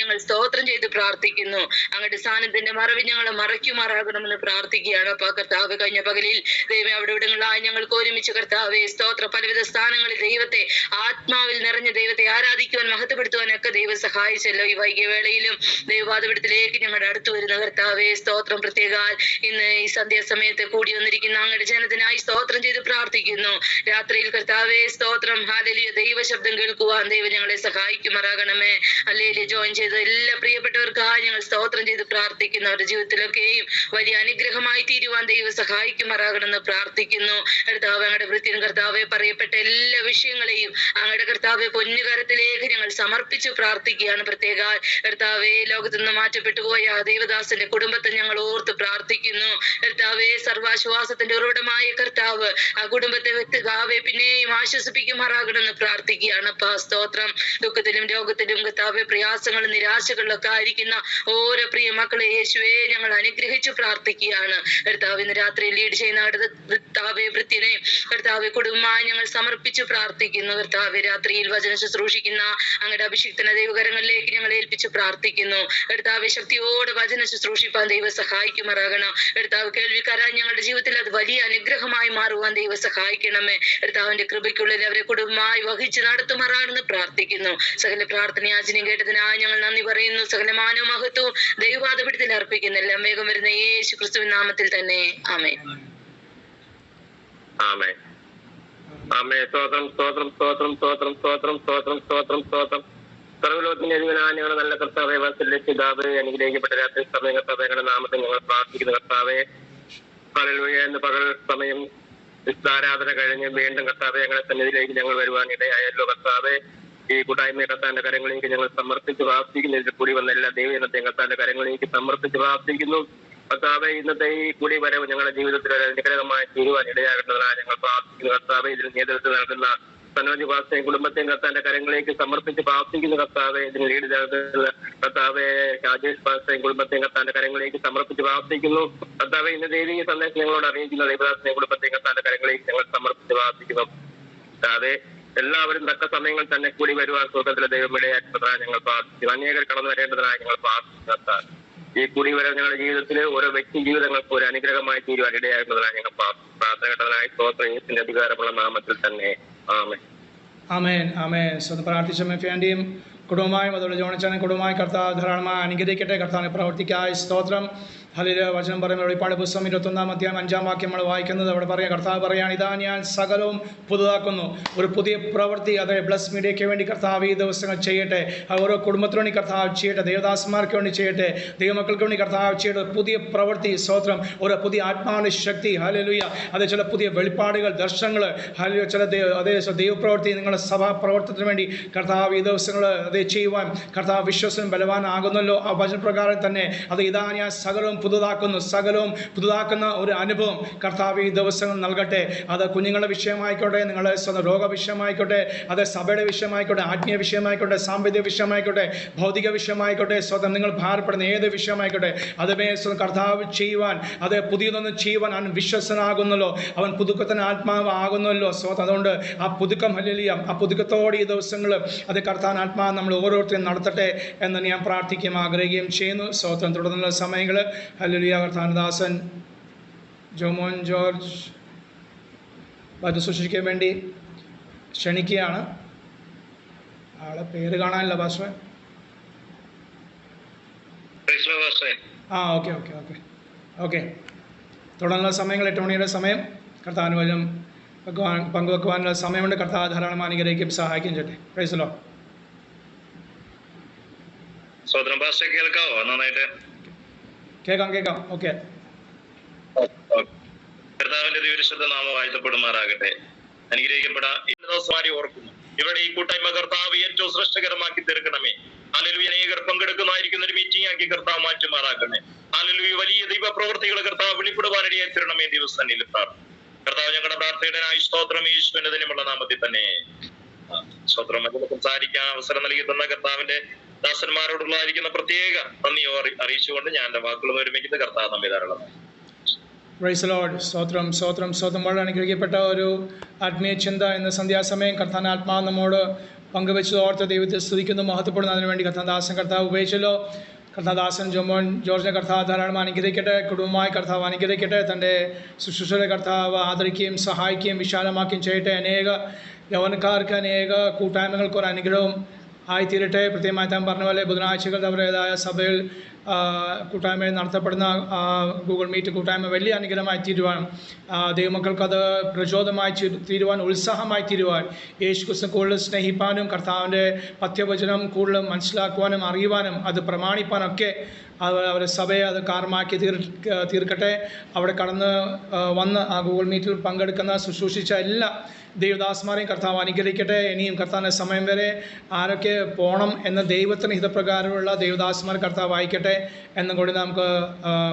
ഞങ്ങൾ സ്തോത്രം ചെയ്ത് പ്രാർത്ഥിക്കുന്നു. അങ്ങയുടെ സാന്നിധ്യത്തിന്റെ മറവി ഞങ്ങളെ മറയ്ക്കുമാറാകണമെന്ന് പ്രാർത്ഥിക്കുകയാണ്. അപ്പൊ കർത്താവ് കഴിഞ്ഞ പകലിൽ ദൈവം അവിടെ ഇവിടങ്ങളായി ഞങ്ങൾക്ക് ഒരുമിച്ച് കർത്താവെ സ്തോത്ര. പലവിധ സ്ഥാനങ്ങളിൽ ദൈവത്തെ ആത്മാവിൽ നിറഞ്ഞ ദൈവത്തെ ആരാധിക്കുവാൻ മഹത്വപ്പെടുത്തുവാനൊക്കെ ദൈവം സഹായിച്ചല്ലോ. ഈ വൈകിയ വേളയിലും ദൈവവാദപീഠത്തിലേക്ക് ഞങ്ങളുടെ അടുത്ത് വരുന്ന കർത്താവേ സ്തോത്രം. പ്രത്യേകാൽ ഇന്ന് ഈ സന്ധ്യാസമയത്ത് കൂടി വന്നിരിക്കുന്ന അങ്ങയുടെ ജനത്തിനായി സ്തോത്രം ചെയ്ത് പ്രാർത്ഥിക്കുന്നു. രാത്രിയിൽ കർത്താവേ സ്തോത്രം. ഹാലലിയ. ദൈവശബ്ദം കേൾക്കുവാൻ ദൈവം ഞങ്ങളെ സഹായിക്കുമാറാകണമേ. അല്ലെങ്കിൽ ജോയിൻ ചെയ്ത എല്ലാ പ്രിയപ്പെട്ടവർക്കായി ഞങ്ങൾ സ്തോത്രം ചെയ്ത് പ്രാർത്ഥിക്കുന്നു. അവരുടെ ജീവിതത്തിലൊക്കെയും വലിയ അനുഗ്രഹമായി തീരുവാൻ ദൈവം സഹായിക്കുമാറാകണമെന്ന് പ്രാർത്ഥിക്കുന്നു. കർത്താവ് ഞങ്ങളുടെ വൃത്തിയും കർത്താവെ പറയപ്പെട്ട എല്ലാ വിഷയങ്ങളെയും അങ്ങയുടെ കർത്താവെ പൊന്നുകരത്തിലേക്ക് ഞങ്ങൾ സമർപ്പിച്ച് പ്രാർത്ഥിക്കുകയാണ്. പ്രത്യേക കർത്താവെ ലോകത്തു നിന്ന് മാറ്റപ്പെട്ടു പോയ ദേവദാസന്റെ കുടുംബത്തെ ഞങ്ങൾ ഓർത്ത് പ്രാർത്ഥിക്കുന്നു. കർത്താവെ സർവാശ്വാസത്തിന്റെ ഉറവിടമായ കർത്താവ് ആ കുടുംബത്തെ വ്യക്തികാവെ പിന്നെയും ആശ്വസിപ്പിക്കുമാറാകണമെന്ന് പ്രാർത്ഥിക്കുകയാണ്. അപ്പാ സ്തോത്രം. ദുഃഖത്തിലും രോഗത്തിലും കർത്താവെ പ്രയാസങ്ങളും നിരാശകളിലൊക്കെ ആയിരിക്കുന്ന ഓരോ പ്രിയ മക്കളെ യേശുവെ ഞങ്ങൾ അനുഗ്രഹിച്ചു പ്രാർത്ഥിക്കുകയാണ്. കർത്താവ് ഇന്ന് രാത്രി ലീഡ് ചെയ്യുന്ന കർത്താവെ വൃത്തിനെ കർത്താവെ കുടുംബമായി ഞങ്ങൾ സമർപ്പിച്ചു പ്രാർത്ഥിക്കുന്നു. കർത്താവെ രാത്രിയിൽ വചനം ശുശ്രൂഷിക്കുന്ന അങ്ങയുടെ അഭിഷിക്തന ദൈവകരങ്ങളിലേക്ക് ഞങ്ങൾ ഏൽപ്പിച്ച് പ്രാർത്ഥിക്കുന്നു. എടുത്താവ് ശക്തിയോടെ വചന ശുശ്രൂഷിപ്പാൻ ദൈവം സഹായിക്കുമാറാകണം. എടുത്താവ് കേൾവിക്കാരായി ഞങ്ങളുടെ ജീവിതത്തിൽ അത് വലിയ അനുഗ്രഹമായി മാറുവാൻ ദൈവം സഹായിക്കണമേ. എടുത്താവിന്റെ കൃപയ്ക്കുള്ളിൽ അവരെ കുടുംബമായി വഹിച്ച് നടത്തുമാറാണെന്ന് പ്രാർത്ഥിക്കുന്നു. സകല പ്രാർത്ഥനയാചനം കേട്ടതിനായി ഞങ്ങൾ നന്ദി പറയുന്നു. സകല മാനവ മഹത്വവും അർപ്പിക്കുന്നു. എല്ലാം വേഗം വരുന്ന യേശു ക്രിസ്തുവിൻ നാമത്തിൽ തന്നെ. ആമേ ആമേ ആമേ സ്തോത്രം സ്തോത്രം സ്തോത്രം സ്തോത്രം സ്തോത്രം സ്തോത്രം സ്തോത്രം സ്തോത്രം. സർവലോകത്തിന്റെ അധിപനായ ഞങ്ങളുടെ നല്ല കർത്താവെ വാസല്യ പിതാവ് അനുഗ്രഹിക്കപ്പെട്ട രാത്രി സമയം കർത്താവെ ഞങ്ങളുടെ നാമത്തിൽ ഞങ്ങൾ പ്രാർത്ഥിക്കുന്ന കർത്താവെ. ഹല്ലേലൂയ. എന്ന് പകൽ സമയം ആരാധന കഴിഞ്ഞ് വീണ്ടും കർത്താവെ ഞങ്ങളെ സന്നിധിയിലേക്ക് ഞങ്ങൾ വരുവാൻ ഇടയായല്ലോ കർത്താവെ ഈ കൂട്ടായ്മ കർത്താന്റെ കരങ്ങളിലേക്ക് ഞങ്ങൾ സമർപ്പിച്ച് പ്രാർത്ഥിക്കുന്നതിൽ കൂടി വന്ന എല്ലാ ദൈവജനത്തെയും കർത്താന്റെ കരങ്ങളിലേക്ക് സമർപ്പിച്ച് പ്രാർത്ഥിക്കുന്നു. കർത്താവെ ഇന്നത്തെ ഈ കൂടി വരവ് ഞങ്ങളുടെ ജീവിതത്തിൽ ഒരു അനുഗ്രഹമായ തീരുവാൻ ഇടയാകേണ്ടതിനാൽ ഞങ്ങൾ പ്രാർത്ഥിക്കുന്നു. കർത്താവെ ഇതിന് നേതൃത്വം നൽകുന്ന സനോജ് വാസ്തയും കുടുംബത്തെയും കർത്താന്റെ കരങ്ങളിലേക്ക് സമർപ്പിച്ച് പ്രാർത്ഥിക്കുന്നു. കർത്താവെ ഇതിന് ലീഡ് നൽകുന്ന കർത്താവെ രാജേഷ് വാസ്തയും കുടുംബത്തെയും കർത്താന്റെ കരങ്ങളിലേക്ക് സമർപ്പിച്ച് പ്രാർത്ഥിക്കുന്നു. കർത്താവെ ഇന്ന് ദേവി സന്ദേശം ഞങ്ങളോട് അറിയിക്കുന്ന. ദൈവദാസനെയും കുടുംബത്തെയും കർത്താന്റെ കരങ്ങളിലേക്ക് ഞങ്ങൾ സമർപ്പിച്ച് പ്രാർത്ഥിക്കുന്നു. കർത്താവെ എല്ലാവരും തക്ക സമയങ്ങൾ തന്നെ കൂടി വരുവാൻ സുഖത്തിലെ ദൈവമിടയാക്കുന്നതിനായി ഞങ്ങൾ പ്രാർത്ഥിക്കുന്നു. അനേകർ കടന്നു വരേണ്ടതിനായി ഞങ്ങൾ പ്രാർത്ഥിക്കുന്നു. കർത്താവേ. ഈ കൂടിവരവ് ഞങ്ങളുടെ ജീവിതത്തിൽ ഓരോ വ്യക്തി ജീവിതങ്ങൾക്ക് ഒരു അനുഗ്രഹമായി തീരുവാൻ ഇടയാകുന്നതിനാണ് ഞങ്ങൾ പ്രാർത്ഥനഘടനായ സ്തോത്രയേസിന്റെ അധികാരമുള്ള നാമത്തിൽ തന്നെ. ആമേ ആമേൻ ആമേൻ. സ്വന്തം പ്രാർത്ഥിച്ചമ്മ വേണ്ടിയും കുടുംബമായും അതുപോലെ ജോണിച്ചാനും കുടുംബമായി കർത്താവ് ധാരാളമായി അനുഗ്രഹിക്കട്ടെ. കർത്താവിന് പ്രവർത്തിക്കായ സ്തോത്രം. ഹലിൽ വചനം പറയുമ്പോൾ വെളിപ്പാട് പുസ്തകം ഇരുപത്തൊന്നാം അധ്യായം അഞ്ചാം വാക്യം നമ്മൾ വായിക്കുന്നത്. അവിടെ പറയാം കർത്താവ് പറയാണ് ഇതാ ഞാൻ സകലവും പുതുതാക്കുന്നു. ഒരു പുതിയ പ്രവൃത്തി അത് ബ്ലസ് മീഡിയയ്ക്ക് വേണ്ടി കർത്താവ് ഈ ദിവസങ്ങൾ ചെയ്യട്ടെ. ഓരോ കുടുംബത്തിനുവേണ്ടി കർത്താവ് ചെയ്യട്ടെ. ദേവദാസന്മാർക്ക് വേണ്ടി ചെയ്യട്ടെ. ദൈവമക്കൾക്ക് വേണ്ടി കർത്താവ് ചെയ്യട്ടെ പുതിയ പ്രവൃത്തി സ്തോത്രം. ഒരു പുതിയ ആത്മാവിന്റെ ശക്തി ഹലലുയ അത് ചില പുതിയ വെളിപ്പാടുകൾ ദർശനങ്ങൾ ഹലിയ ചില ദൈവ അതേ ദൈവപ്രവൃത്തി നിങ്ങളുടെ സഭാ പ്രവർത്തനത്തിന് വേണ്ടി കർത്താവ് ഈ ദിവസങ്ങൾ അത് ചെയ്യുവാൻ കർത്താവ് വിശ്വസനം ബലവാനാകുന്നല്ലോ. ആ വചനപ്രകാരം തന്നെ അത് ഇതാ ഞാൻ സകലവും പുതുതാക്കുന്നു. സകലവും പുതുതാക്കുന്ന ഒരു അനുഭവം കർത്താവ് ഈ ദിവസങ്ങൾ നൽകട്ടെ. അത് കുഞ്ഞുങ്ങളുടെ വിഷയമായിക്കോട്ടെ നിങ്ങളുടെ രോഗ വിഷയമായിക്കോട്ടെ അത് സഭയുടെ വിഷയമായിക്കോട്ടെ ആത്മീയ വിഷയമായിക്കോട്ടെ സാമ്പത്തിക വിഷയമായിക്കോട്ടെ ഭൗതിക വിഷയമായിക്കോട്ടെ സ്വന്തം നിങ്ങൾ ഭാരപ്പെടുന്ന ഏത് വിഷയമായിക്കോട്ടെ അതുമേ കർത്താവ് ചെയ്യുവാൻ അത് പുതിയതൊന്നും ചെയ്യുവാൻ അവൻ വിശ്വസനാകുന്നല്ലോ. അവൻ പുതുക്കത്തിന് ആത്മാവ് ആകുന്നല്ലോ. സ്വന്തം അതുകൊണ്ട് ആ പുതുക്കം ഹലിയ ആ പുതുക്കത്തോടെ ഈ ദിവസങ്ങൾ അത് കർത്താൻ ആത്മാവ് നമ്മൾ ഓരോരുത്തരും നടത്തട്ടെ എന്ന് ഞാൻ പ്രാർത്ഥിക്കുകയും ആഗ്രഹിക്കുകയും ചെയ്യുന്നു. സ്വാതന്ത്ര്യം തുടർന്നുള്ള സമയങ്ങൾ. ഹലുലിയ കർത്താനദാസൻ ജോമോൻ ജോർജ് പരിസൂക്ഷിക്കാൻ വേണ്ടി ക്ഷണിക്കുകയാണ്. ആളെ പേര് കാണാനില്ല ഭാഷ ആ ഓക്കെ ഓക്കെ ഓക്കെ. ഓക്കെ. തുടർന്നുള്ള സമയങ്ങൾ എട്ട് മണിയുടെ സമയം. കർത്താവിന് വചനം പങ്കുവെക്കുവാനുള്ള സമയമുണ്ട്. കർത്താവ് അനുഗ്രഹിക്കും സഹായിക്കും ചേട്ടെ പ്രൈസലോ സ്വതന്ത്രം ഭാഷ കേൾക്കാവോ? നന്നായിട്ട്. കേൾക്കാം കേൾക്കാം. ഓക്കെ കർത്താവിന്റെ ദിവശുദ്ധ നാമം വാഴ്ത്തപ്പെടുമാറാകട്ടെ. അനുഗ്രഹിക്കപ്പെടാ. ദിവസമാരി ഓർക്കുന്നു? ഇവിടെ ഈ കൂട്ടായ്മ കർത്താവ് ഏറ്റവും ശ്രേഷ്ഠകരമാക്കി തീർക്കണമേ. അലലു അനേകർ പങ്കെടുക്കുന്നതായിരിക്കുന്ന ഒരു മീറ്റിംഗ് ആക്കി കർത്താവ് മാറ്റുമാറാക്കണേ അലലു വലിയ ദൈവ പ്രവർത്തികൾ കർത്താവ് വെളിപ്പെടുവാനിടയായി തീരണമേ ദിവസം പ്രാർത്ഥന കർത്താവ്. ഞങ്ങളുടെ പ്രാർത്ഥനയുടെ ആയി സ്തോത്രം ദിനമുള്ള നാമത്തിൽ തന്നെ. സ്വത്രം സംസാരിക്കാൻ അവസരം നൽകി തന്ന കർത്താവിന്റെ ദാസന്മാരോടുള്ളതായിരിക്കുന്ന പ്രത്യേക നന്ദി അറി- അറിയിച്ചുകൊണ്ട് ഞാൻ എന്റെ വാക്കുകൾ ഒരുമിക്കുന്ന കർത്താവ് നമ്മെ ധാരാളം പ്രൈസ് ലോഡ് സ്തോത്രം സ്തോത്രം സ്തോത്രം. വളരെ അനുഗ്രഹിക്കപ്പെട്ട ഒരു ആത്മീയ ചിന്ത എന്ന സന്ധ്യാസമയം കർത്താൻ ആത്മാവ് നമ്മോട് പങ്കുവെച്ചത് ഓർത്ത് ദൈവത്തെ സ്തുതിക്കുന്നു മഹത്വപ്പെടുന്നു. അതിനുവേണ്ടി കർത്താദാസൻ കർത്താവ് ഉപയോഗിച്ചല്ലോ കർത്താദാസൻ ജോമോൻ ജോർജിനെ കർത്താവ് ധാരാളം അനുഗ്രഹിക്കട്ടെ. കുടുംബമായി കർത്താവ് അനുഗ്രഹിക്കട്ടെ. തന്റെ ശുശ്രൂഷയുടെ കർത്താവ് ആദരിക്കുകയും സഹായിക്കുകയും വിശാലമാക്കുകയും ചെയ്യട്ടെ. അനേക യൗവനക്കാർക്ക് അനേക കൂട്ടായ്മകൾക്ക് ഒരു അനുഗ്രഹം ആയിത്തീരട്ടെ. പ്രത്യേകമായി താൻ പറഞ്ഞ പോലെ ബുധനാഴ്ചകൾ അവരുടേതായ സഭയിൽ കൂട്ടായ്മയിൽ നടത്തപ്പെടുന്ന ഗൂഗിൾ മീറ്റ് കൂട്ടായ്മ വലിയ അനുഗ്രഹമായി തീരുവാൻ ദൈവമക്കൾക്കത് പ്രചോദമായി തീരു- തീരുവാൻ ഉത്സാഹമായി തീരുവാൻ യേശു ക്രിസ്തു കൂടുതൽ സ്നേഹിപ്പാനും കർത്താവിന്റെ പഥ്യവചനം കൂടുതൽ മനസ്സിലാക്കുവാനും അറിയുവാനും അത് പ്രമാണിപ്പാനൊക്കെ അവരുടെ സഭയെ അത് കാരണമാക്കി തീർ തീർക്കട്ടെ. അവിടെ കടന്ന് വന്ന് ആ ഗൂഗിൾ മീറ്റിൽ പങ്കെടുക്കുന്ന ശുശ്രൂഷിച്ച എല്ലാ ദൈവദാസന്മാരെയും കർത്താവ് അനുഗ്രഹിക്കട്ടെ. ഇനിയും കർത്താവിന്റെ സമയം വരെ ആരൊക്കെ പോകണം എന്ന ദൈവത്തിന് ഹിതപ്രകാരമുള്ള ദൈവദാസന്മാർ കർത്താവ് വായിക്കട്ടെ എന്നും കൂടി നമുക്ക്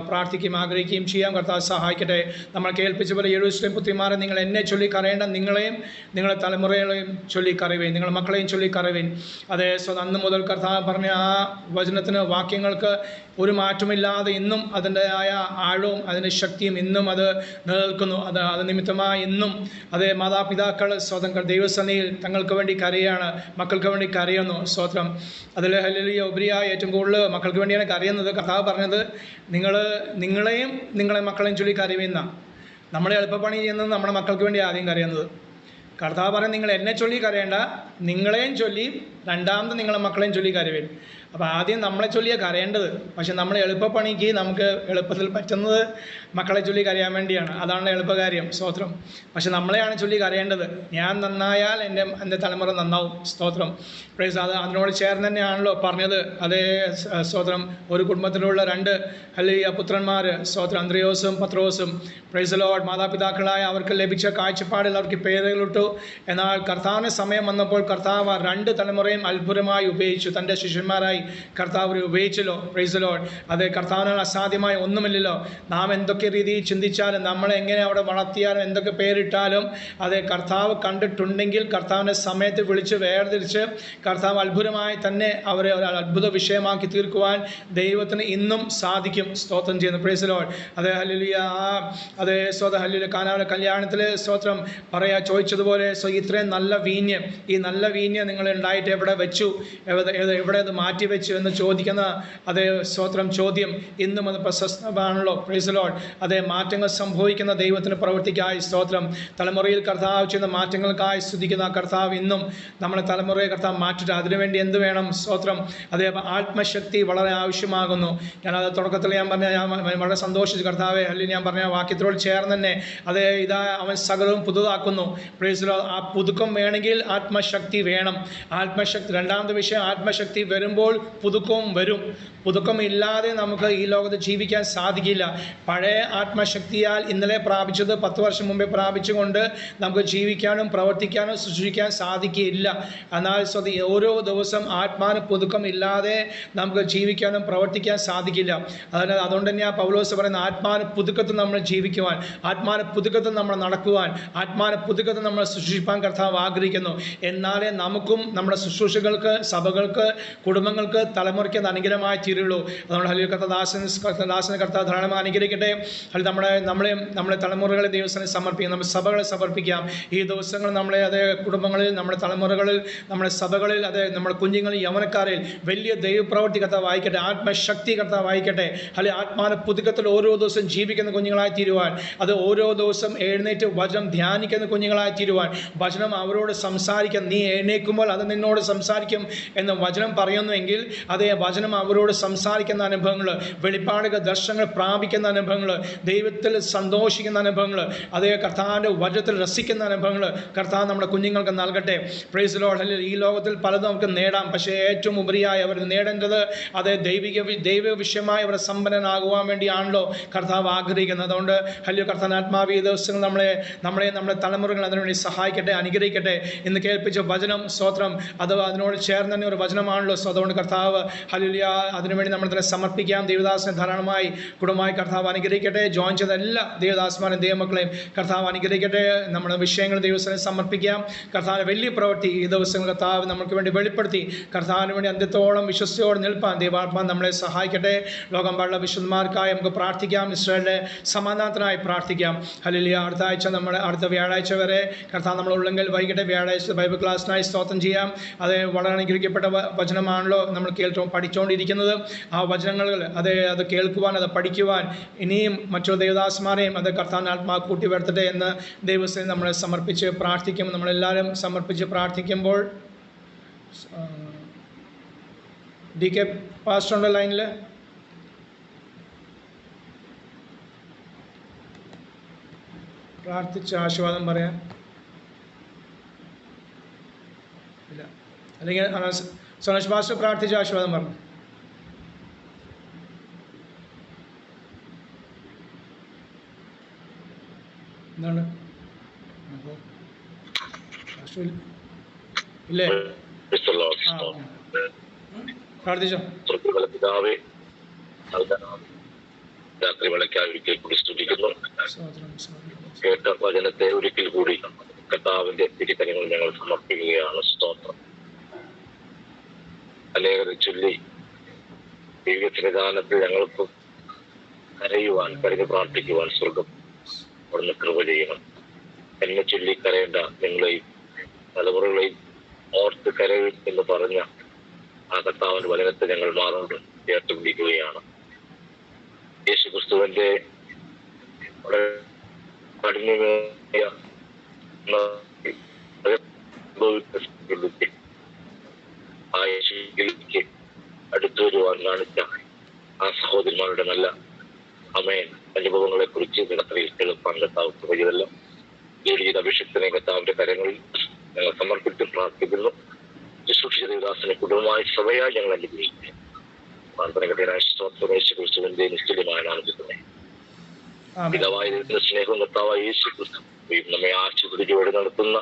പ്രാർത്ഥിക്കുകയും ആഗ്രഹിക്കുകയും ചെയ്യാം. കർത്താവ് സഹായിക്കട്ടെ. നമ്മൾ കേൾപ്പിച്ച പോലെ എഴുപത്തിലും പുത്രിമാരെ നിങ്ങൾ എന്നെ ചൊല്ലി കരയേണ്ട നിങ്ങളെയും നിങ്ങളുടെ തലമുറകളെയും ചൊല്ലി കറിവേൻ നിങ്ങളുടെ മക്കളെയും ചൊല്ലി കറിവേൻ അതേ സ്വന്തം അന്ന് മുതൽ കർത്താവ് പറഞ്ഞ ആ വചനത്തിന് വാക്യങ്ങൾക്ക് ഒരു മാറ്റമില്ലാതെ ഇന്നും അതിന്റെതായ ആഴവും അതിന്റെ ശക്തിയും ഇന്നും അത് നിലനിൽക്കുന്നു. അത് അത് നിമിത്തമായി ഇന്നും അതേ മാതാപിതാക്കൾ സ്വതന്ത്ര ദൈവസന്നിധിയിൽ തങ്ങൾക്ക് വേണ്ടി കരയാണ് മക്കൾക്ക് വേണ്ടി കരയുന്നു. സ്വത്രം അതിൽ ഹലിയ ഉപരിയായി ഏറ്റവും കൂടുതൽ മക്കൾക്ക് വേണ്ടിയാണ് കരയുന്നത്. കഥാവ് പറഞ്ഞത് നിങ്ങൾ നിങ്ങളെയും നിങ്ങളെ മക്കളെയും ചൊല്ലി കരയുന്ന നമ്മളെ എളുപ്പപ്പണി ചെയ്യുന്നത് നമ്മുടെ മക്കൾക്ക് വേണ്ടി ആദ്യം കരയുന്നത്. കർത്താവ് പറയും നിങ്ങൾ എന്നെ ചൊല്ലി കരയേണ്ട നിങ്ങളെയും ചൊല്ലി രണ്ടാമത് നിങ്ങളെ മക്കളെയും ചൊല്ലി കരവേൻ. അപ്പോൾ ആദ്യം നമ്മളെ ചൊല്ലിയാണ് കരയേണ്ടത്. പക്ഷെ നമ്മൾ എളുപ്പപ്പണിക്ക് നമുക്ക് എളുപ്പത്തിൽ പറ്റുന്നത് മക്കളെ ചൊല്ലി കരയാൻ വേണ്ടിയാണ്. അതാണ് എളുപ്പകാര്യം സ്തോത്രം. പക്ഷെ നമ്മളെയാണ് ചൊല്ലി കരയേണ്ടത്. ഞാൻ നന്നായാൽ എന്റെ എന്റെ തലമുറ നന്നാവും സ്തോത്രം. പ്രൈസ് അത് അതിനോട് ചേർന്ന് തന്നെയാണല്ലോ പറഞ്ഞത്. അതേ സ്തോത്രം. ഒരു കുടുംബത്തിലുള്ള രണ്ട് അല്ലെങ്കിൽ പുത്രന്മാർ സ്തോത്രം. അന്ത്രയോസും പത്രോസും. പ്രൈസ് ലോഡ് മാതാപിതാക്കളായ അവർക്ക് ലഭിച്ച കാഴ്ചപ്പാടിൽ അവർക്ക് പേരുകളിട്ടു. എന്നാൽ കർത്താവിന് സമയം വന്നപ്പോൾ കർത്താവ് രണ്ട് തലമുറയും അത്ഭുതമായി ഉപയോഗിച്ചു. തന്റെ ശിഷ്യന്മാരായി കർത്താവ് അവരെ ഉപയോഗിച്ചല്ലോ. പ്രൈസലോ അത് കർത്താവിനാൽ അസാധ്യമായ ഒന്നുമില്ലല്ലോ. നാം എന്തൊക്കെ രീതിയിൽ ചിന്തിച്ചാലും നമ്മളെ എങ്ങനെ അവിടെ വളർത്തിയാലും എന്തൊക്കെ പേരിട്ടാലും അത് കർത്താവ് കണ്ടിട്ടുണ്ടെങ്കിൽ കർത്താവിന്റെ സമയത്ത് വിളിച്ച് വേർതിരിച്ച് കർത്താവ് അത്ഭുതമായി തന്നെ അവരെ ഒരു അത്ഭുത വിഷയമാക്കി തീർക്കുവാൻ ദൈവത്തിന് ഇന്നും സാധിക്കും. സ്തോത്രം ചെയ്യുന്നു. പ്രൈസ് ലോഡ് അത് ഹല്ലേലൂയ. ആ അത് സ്വത ഹല്ലുല കാനാവിലെ കല്യാണത്തിൽ സ്തോത്രം പറയാ ചോദിച്ചതുപോലെ സോ ഇത്രയും നല്ല വീഞ്ഞ് ഈ നല്ല വീഞ്ഞ് നിങ്ങൾ ഉണ്ടായിട്ട് എവിടെ വെച്ചു എവിടെ അത് മാറ്റി മാറ്റിവെച്ചു എന്ന് ചോദിക്കുന്ന അതേ സ്തോത്രം ചോദ്യം ഇന്നും അത് പ്രശസ്തമാണല്ലോ. പ്രൈസലോഡ് അതേ മാറ്റങ്ങൾ സംഭവിക്കുന്ന ദൈവത്തിന് പ്രവൃത്തിക്കായി സ്തോത്രം. തലമുറയിൽ കർത്താവ് ചെയ്യുന്ന മാറ്റങ്ങൾക്കായി സ്തുതിക്കുന്ന കർത്താവ് ഇന്നും നമ്മുടെ തലമുറയെ കർത്താവ് മാറ്റിട്ട് അതിനുവേണ്ടി എന്ത് വേണം? സ്തോത്രം. അതേ ആത്മശക്തി വളരെ ആവശ്യമാകുന്നു. ഞാനത് തുടക്കത്തിൽ ഞാൻ പറഞ്ഞ ഞാൻ വളരെ സന്തോഷിച്ചു കർത്താവെ. അല്ലെങ്കിൽ ഞാൻ പറഞ്ഞ വാക്യത്തോട് ചേർന്ന് തന്നെ അതേ ഇതാ അവൻ സകലവും പുതുതാക്കുന്നു. പ്രൈസലോ ആ പുതുക്കം വേണമെങ്കിൽ ആത്മശക്തി വേണം. ആത്മശക്തി രണ്ടാമത്തെ വിഷയം ആത്മശക്തി വരുമ്പോൾ പുതുക്കവും വരും. പുതുക്കം ഇല്ലാതെ നമുക്ക് ഈ ലോകത്ത് ജീവിക്കാൻ സാധിക്കില്ല. പഴയ ആത്മശക്തിയാൽ ഇന്നലെ പ്രാപിച്ചത് പത്ത് വർഷം മുമ്പേ പ്രാപിച്ചുകൊണ്ട് നമുക്ക് ജീവിക്കാനും പ്രവർത്തിക്കാനും സൃഷ്ടിക്കാൻ സാധിക്കില്ല. എന്നാൽ സ്വതി ഓരോ ദിവസം ആത്മാന് പുതുക്കം ഇല്ലാതെ നമുക്ക് ജീവിക്കാനും പ്രവർത്തിക്കാൻ സാധിക്കില്ല. അതിന് അതുകൊണ്ട് തന്നെ ആ പൗലോസ് പറയുന്ന ആത്മാന് പുതുക്കത്തിൽ നമ്മൾ ജീവിക്കുവാൻ ആത്മാന് പുതുക്കത്തിൽ നമ്മൾ നടക്കുവാൻ ആത്മാന് പുതുക്കത്തിൽ നമ്മൾ സൃഷ്ടിപ്പാൻ കർത്താവ് ആഗ്രഹിക്കുന്നു. എന്നാലേ നമുക്കും നമ്മുടെ ശുശ്രൂഷകൾക്ക് സഭകൾക്ക് കുടുംബങ്ങൾക്ക് തലമുറയ്ക്ക് അത് അനുഗ്രഹമായി തീരുള്ളൂ അതുകൊണ്ട് ഹലിൽ കർത്തദാസൻ ദാസന കർത്ത ധാരാളമായി അനുഗ്രഹിക്കട്ടെ. അതിൽ നമ്മുടെ നമ്മളെ നമ്മുടെ തലമുറകളെ ദൈവസ്ഥനെ സമർപ്പിക്കാം. നമ്മുടെ സഭകളെ സമർപ്പിക്കാം. ഈ ദിവസങ്ങൾ നമ്മളെ അതേ കുടുംബങ്ങളിൽ നമ്മുടെ തലമുറകളിൽ നമ്മുടെ സഭകളിൽ അതേ നമ്മുടെ കുഞ്ഞുങ്ങളിൽ യവനക്കാരിൽ വലിയ ദൈവപ്രവർത്തി കർത്താവ് വായിക്കട്ടെ. ആത്മശക്തി കർത്താവ് വായിക്കട്ടെ. അല്ലെ ആത്മാന പുതുക്കത്തിൽ ഓരോ ദിവസം ജീവിക്കുന്ന കുഞ്ഞുങ്ങളായി തീരുവാൻ. അത് ഓരോ ദിവസം എഴുന്നേറ്റ് വചനം ധ്യാനിക്കുന്ന കുഞ്ഞുങ്ങളായി തീരുവാൻ. വചനം അവരോട് സംസാരിക്കാൻ നീ എഴുന്നേക്കുമ്പോൾ അത് നിന്നോട് സംസാരിക്കും എന്ന് വചനം പറയുന്നുവെങ്കിൽ അതേ വചനം അവരോട് സംസാരിക്കുന്ന അനുഭവങ്ങൾ വെളിപ്പാടുക ദർശനങ്ങൾ പ്രാപിക്കുന്ന അനുഭവങ്ങൾ ദൈവത്തിൽ സന്തോഷിക്കുന്ന അനുഭവങ്ങൾ അതേ കർത്താവിന്റെ വചനത്തിൽ രസിക്കുന്ന അനുഭവങ്ങൾ കർത്താവ് നമ്മുടെ കുഞ്ഞുങ്ങൾക്ക് നൽകട്ടെ. പ്രൈസ് ലോഡ് അല്ലെങ്കിൽ ഈ ലോകത്തിൽ പലതും നമുക്ക് നേടാം. പക്ഷേ ഏറ്റവും ഉപരിയായി അവർ നേടേണ്ടത് അതേ ദൈവിക ദൈവിക വിഷയമായി അവരെ സമ്പന്നനാകുവാൻ വേണ്ടിയാണല്ലോ കർത്താവ് ആഗ്രഹിക്കുന്നത്. അതുകൊണ്ട് ഹല്യോ കർത്താൻ ആത്മാവ് ഈ ദിവസങ്ങൾ നമ്മളെ നമ്മളെ നമ്മുടെ തലമുറകൾ അതിനുവേണ്ടി സഹായിക്കട്ടെ അനുഗ്രഹിക്കട്ടെ ഇന്ന് കേൾപ്പിച്ച വചനം സ്തോത്രം. അത് അതിനോട് ചേർന്ന് തന്നെ ഒരു വചനമാണല്ലോ. സോ അതുകൊണ്ട് കർത്താവ് ഹലുലിയ അതിനുവേണ്ടി നമ്മൾ തന്നെ സമർപ്പിക്കാം. ദേവദാസനെ ധാരാളമായി കുടുംബമായി കർത്താവ് അനുഗ്രഹിക്കട്ടെ. ജോയിൻ ചെയ്ത എല്ലാ ദേവദാസ്മാരും ദൈവമക്കളെയും കർത്താവ് അനുഗ്രഹിക്കട്ടെ. നമ്മുടെ വിഷയങ്ങൾ ദൈവസ്ഥനെ സമർപ്പിക്കാം. കർത്താവിന് വലിയ പ്രവൃത്തി ഈ ദിവസങ്ങൾ കർത്താവ് നമുക്ക് വേണ്ടി വെളിപ്പെടുത്തി. കർത്താവിന് വേണ്ടി അന്ത്യത്തോളം വിശ്വസ്തയോടെ നിൽപ്പാൻ ദൈവാത്മാ നമ്മളെ സഹായിക്കട്ടെ. ലോകം പാടുള്ള വിശുദ്ധന്മാർക്കായി നമുക്ക് പ്രാർത്ഥിക്കാം. ഇസ്രയേലിന്റെ സമാധാനത്തിനായി പ്രാർത്ഥിക്കാം. ഹലിലിയ അടുത്ത ആഴ്ച നമ്മൾ അടുത്ത വ്യാഴാഴ്ച വരെ കർത്താവ് നമ്മളുള്ളെങ്കിൽ വൈകിട്ട് വ്യാഴാഴ്ച ബൈബിൾ ക്ലാസ്സിനായി സ്തോത്രം ചെയ്യാം. അത് വളരെ അനുഗ്രഹിക്കപ്പെട്ട വചനമാണല്ലോ. നമ്മൾ കേൾച്ചോ പഠിച്ചുകൊണ്ടിരിക്കുന്നത് ആ വചനങ്ങൾ അത് അത് കേൾക്കുവാൻ അത് പഠിക്കുവാൻ ഇനിയും മറ്റു ദേവദാസന്മാരെയും അത് കർത്താൻ ആത്മാ കൂട്ടി വരുത്തട്ടെ എന്ന് ദൈവസ്ഥയെ നമ്മൾ സമർപ്പിച്ച് പ്രാർത്ഥിക്കും. നമ്മളെല്ലാവരും സമർപ്പിച്ച് പ്രാർത്ഥിക്കുമ്പോൾ ഡി കെ പാസ്റ്ററുണ്ട് ലൈനിൽ. പ്രാർത്ഥിച്ച് ആശീർവാദം പറയാൻ ഇല്ല. അല്ലെങ്കിൽ സോനേഷ് പാസ്റ്റർ പ്രാർത്ഥിച്ച ആശീർവാദം പറഞ്ഞു എന്താണ് ഇല്ല-. പ്രാർത്ഥിച്ചോ പിതാവേ രാത്രി വിളക്കായി ഒരിക്കൽ കൂടി സ്തുതിക്കുന്നു കേട്ട വചനത്തെ ഒരിക്കൽ കൂടി കർത്താവിന്റെ തിരിത്തനങ്ങൾ ഞങ്ങൾ സമർപ്പിക്കുകയാണ് സ്തോത്രം അനേകരെ ചൊല്ലി ദൈവത്തിന്റെ ദാനത്തിൽ ഞങ്ങൾക്ക് കരയുവാൻ കരുതി പ്രാർത്ഥിക്കുവാൻ സ്വർഗം അവിടുന്ന് കൃപ ചെയ്യണം. എന്നെ ചൊല്ലി കരയേണ്ട നിങ്ങളെയും തലമുറകളെയും ഓർത്ത് കരയും എന്ന് പറഞ്ഞ ആ കർത്താവിന്റെ വചനത്തെ ഞങ്ങൾ മാറോട് ചേർത്ത് പിടിക്കുകയാണ് യേശു ക്രിസ്തുവിന്റെ വളരെ കഠിനമായ ആ യേശുവിലേക്ക് അടുത്തു വരുവാൻ കാണിച്ച ആ സഹോദരിമാരുടെ നല്ല അമയൻ അനുഭവങ്ങളെ കുറിച്ച് രാത്രിയിൽ കേൾപ്പാൻ കത്താവ് കൃപയതല്ല ജോലിയുടെ അഭിഷക്തനെ കർത്താവിന്റെ കരങ്ങളിൽ ഞങ്ങൾ സമർപ്പിച്ച് പ്രാർത്ഥിക്കുന്നു. ശുശ്രൂഷിച്ച ദേവദാസിനെ കുടുംബമായി സഭയായി ഞങ്ങൾ അനുഗ്രഹിക്കുന്നു. പ്രാർത്ഥനകടനായ ക്രിസ്തുവിന്റെ നാമത്തിനെ പിതാവായ ദൈവത്തിന്റെ സ്നേഹവും കർത്താവായ യേശു ക്രിസ്തു നമ്മെ ആശുപത്രി വഴി നടത്തുന്ന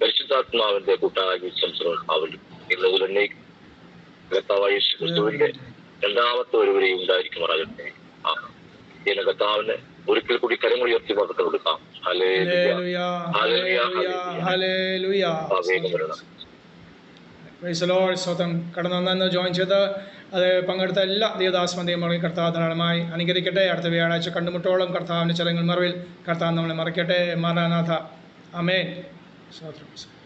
പരിശുദ്ധാത്മാവിന്റെ കൂട്ടായ സംസരവും അവലും തന്നെ കർത്താവായ ക്രിസ്തുവിന്റെ രണ്ടാമത്തെ ഒരുവരെയും ഉണ്ടായിരിക്കുമാറാകട്ടെ ആ എന്നെ കർത്താവിന് ഒരിക്കൽ കൂടി കരങ്ങൾ ഉയർത്തി പകർന്നു കൊടുക്കാം. സ്വതം കടന്നു വന്ന് ജോയിൻ ചെയ്ത് അത് പങ്കെടുത്ത എല്ലാ ദേവദാസ്മന്തെയും മറങ്ങി കർത്താവ് ധാരാളമായി അനുകരിക്കട്ടെ അടുത്ത വ്യാഴാഴ്ച കണ്ടുമുട്ടോളം കർത്താവിന്റെ ചലങ്ങൾ മറവിൽ കർത്താവ് നമ്മളെ മറക്കട്ടെ മാനാനാഥ അമേൻ സ്വതന്ത്രം